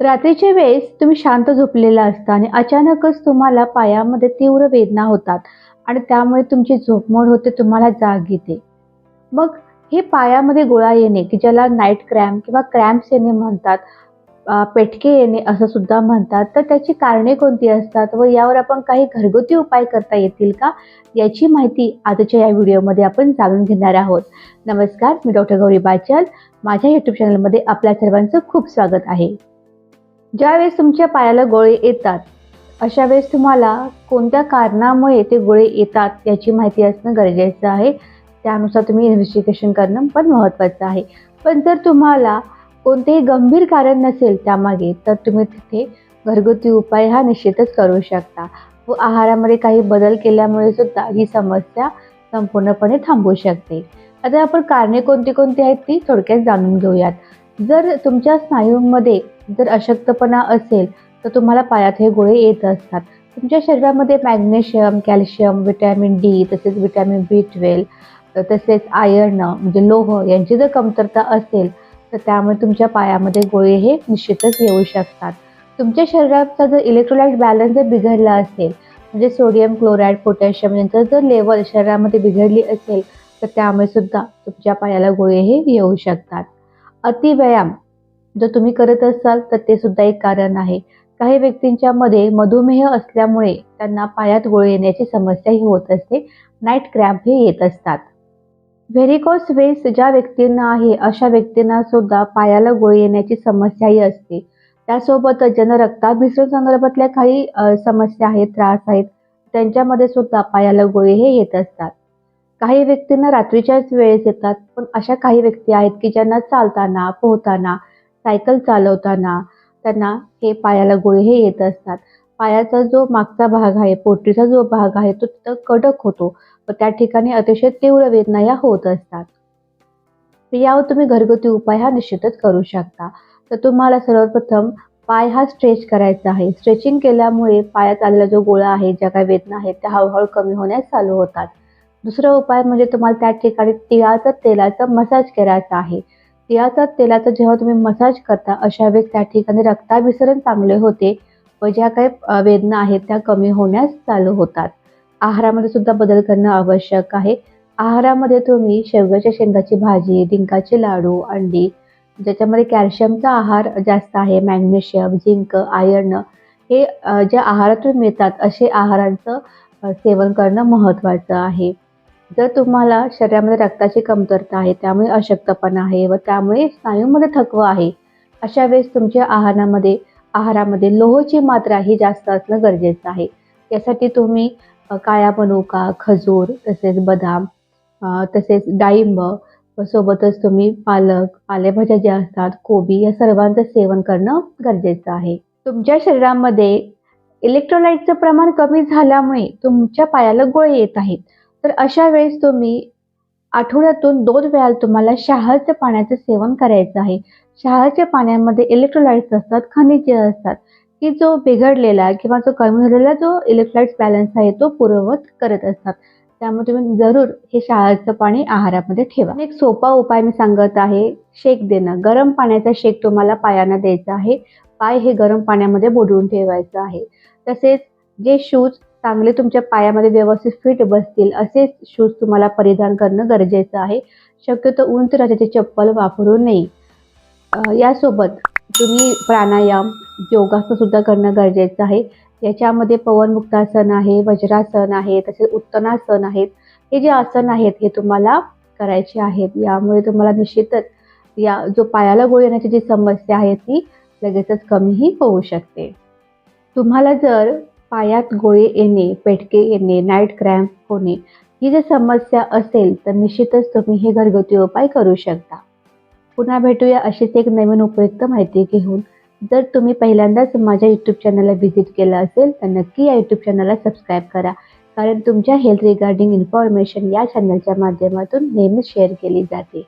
रात्रीच्या वेळेस तुम्ही शांत झोपलेला असता आणि अचानकच तुम्हाला पायामध्ये तीव्र वेदना होतात आणि त्यामुळे तुमची झोपमोड होते तुम्हाला जाग येते. मग हे पायामध्ये गोळा येणे की ज्याला नाईट क्रॅम्प किंवा क्रॅम्प्स येणे म्हणतात पेटके येणे असं सुद्धा म्हणतात तर त्याची कारणे कोणती असतात व यावर आपण काही घरगुती उपाय करता येतील का? याची माहिती आजच्या या व्हिडिओमध्ये आपण जाणून घेणार आहोत. नमस्कार मी डॉक्टर गौरी बाचल. माझ्या यूट्यूब चॅनलमध्ये आपल्या सर्वांचं खूप स्वागत आहे. ज्यावेळेस तुमच्या पायाला गोळे येतात अशा वेळेस तुम्हाला कोणत्या कारणामुळे ते गोळे येतात याची माहिती असणं गरजेचं आहे. त्यानुसार तुम्ही इन्व्हेस्टिगेशन करणं पण महत्त्वाचं आहे. पण जर तुम्हाला कोणतेही गंभीर कारण नसेल त्यामागे तर तुम्ही तिथे घरगुती उपाय हा निश्चितच करू शकता. व आहारामध्ये काही बदल केल्यामुळे सुद्धा ही समस्या संपूर्णपणे थांबू शकते. आता आपण कारणे कोणती कोणती आहेत ती थोडक्यात जाणून घेऊयात. जर तुमच्या स्नायूंमध्ये जर अशक्तपणा असेल तर तुम्हाला पायात हे गोळे येत असतात. तुमच्या शरीरामध्ये मॅग्नेशियम कॅल्शियम विटॅमिन डी तसेच विटॅमिन बी ट्वेल्व तसेच आयर्न म्हणजे लोह यांची जर कमतरता असेल तर त्यामुळे तुमच्या पायामध्ये गोळे हे निश्चितच येऊ शकतात. तुमच्या शरीराचा जर इलेक्ट्रोलाइट बॅलन्स जर बिघडला असेल म्हणजे सोडियम क्लोराईड पोटॅशियम यांचं जर लेवल शरीरामध्ये बिघडली असेल तर त्यामुळे सुद्धा तुमच्या पायाला गोळे हे येऊ शकतात. अतिव्यायाम जर तुम्ही करत असाल तर ते सुद्धा एक कारण आहे. काही व्यक्तींच्या मध्ये मधुमेह असल्यामुळे त्यांना पायात गोळे येण्याची समस्याही होत असते. नाईट क्रॅम्प हे येत असतात. व्हेरिकॉस वेस ज्या व्यक्तींना आहे अशा व्यक्तींना सुद्धा पायाला गोळी येण्याची समस्याही असते. त्यासोबतच ज्यांना रक्ताभिसरण संदर्भातल्या काही समस्या आहेत त्रास आहेत त्यांच्यामध्ये सुद्धा पायाला गोळे हे येत असतात. काही व्यक्तींना रात्रीच्याच वेळेस येतात पण अशा काही व्यक्ती आहेत की ज्यांना चालताना पोहताना सायकल चालवताना त्यांना हे पायाला गोळे हे येत असतात. पायाचा जो मागचा भाग आहे पोटरीचा जो भाग आहे तो तिथं कडक होतो. व त्या ठिकाणी अतिशय तीव्र वेदना या होत असतात. यावर तुम्ही घरगुती उपाय हा निश्चितच करू शकता. तर तुम्हाला सर्वप्रथम पाय हा स्ट्रेच करायचा आहे. स्ट्रेचिंग केल्यामुळे पायात आलेला जो गोळा आहे ज्या काही वेदना आहेत त्या हळूहळू कमी होण्यास चालू होतात. दुसरा उपाय म्हणजे तुम्हाला त्या ठिकाणी तिळाचा तेलाचा मसाज करायचा आहे. तिळाचा तेलाचा जेव्हा तुम्ही मसाज करता अशा वेळेस त्या ठिकाणी रक्ताभिसरण चांगले होते व ज्या काही वेदना आहेत त्या कमी होण्यास चालू होतात. आहारामध्ये सुद्धा बदल करणं आवश्यक आहे. आहारामध्ये तुम्ही शेवग्याच्या शेंगाची भाजी डिंकाचे लाडू अंडी ज्याच्यामध्ये कॅल्शियमचा आहार जास्त आहे मॅग्नेशियम झिंक आयर्न हे ज्या आहारातून मिळतात असे आहारांचं सेवन करणं महत्त्वाचं आहे. जर तुम्हाला शरीरामध्ये रक्ताची कमतरता आहे त्यामुळे अशक्तपणा आहे व त्यामुळे स्नायूमध्ये थकवा आहे अशा वेळेस तुमच्या आहारामध्ये आहारामध्ये लोहची मात्रा ही जास्त असणं गरजेचं आहे. यासाठी तुम्ही काळ्या मनुका खजूर तसेच बदाम तसेच डाळिंब व सोबतच तुम्ही पालक पालेभाज्या ज्या असतात कोबी या सर्वांचं सेवन करणं गरजेचं आहे. तुमच्या शरीरामध्ये इलेक्ट्रोलाइटचं प्रमाण कमी झाल्यामुळे तुमच्या पायाला गोळे येत आहेत. तर अशा वेळेस तुम्ही आठवड्यातून दोन वेळा तुम्हाला शहाच्या पाण्याचं सेवन करायचं आहे. शहाच्या पाण्यामध्ये इलेक्ट्रोलाइट्स असतात खनिजे असतात. की जो बिघडलेला किंवा जो कमी झालेला जो इलेक्ट्रोलाइट्स बॅलन्स आहे तो पूर्ववत करत असतात. त्यामुळे तुम्ही जरूर हे शहाळचं पाणी आहारामध्ये ठेवा. एक सोपा उपाय मी सांगत आहे शेक देणं. गरम पाण्याचा शेक तुम्हाला पायांना द्यायचा आहे. पाय हे गरम पाण्यामध्ये बुडवून ठेवायचं आहे. तसेच जे शूज चांगले तुमच्या पायामध्ये व्यवस्थित फिट बसतील असे शूज तुम्हाला परिधान करणं गरजेचं आहे. शक्यतो उंच राजाची चप्पल वापरू नये. यासोबत तुम्ही प्राणायाम योगासनसुद्धा करणं गरजेचं आहे. याच्यामध्ये पवनमुक्तासन आहे वज्रासन आहे तसेच उत्तनासन आहेत. हे जे आसन आहेत हे तुम्हाला करायचे आहेत. यामुळे तुम्हाला निश्चितच या जो पायाला गोळी येण्याची जी समस्या आहे ती लगेचच कमीही होऊ शकते. तुम्हाला जर पायात गोळे येणे पेटके येणे नाईट क्रॅम्प होणे ही जर समस्या असेल तर निश्चितच तुम्ही हे घरगुती उपाय करू शकता. पुन्हा भेटूया अशीच एक नवीन उपयुक्त माहिती घेऊन. जर तुम्ही पहिल्यांदाच माझ्या यूट्यूब चॅनलला व्हिजिट केलं असेल तर नक्की या यूट्यूब चॅनलला सबस्क्राईब करा. कारण तुमच्या हेल्थ रिगार्डिंग इन्फॉर्मेशन या चॅनलच्या माध्यमातून नेहमीच शेअर केली जाते.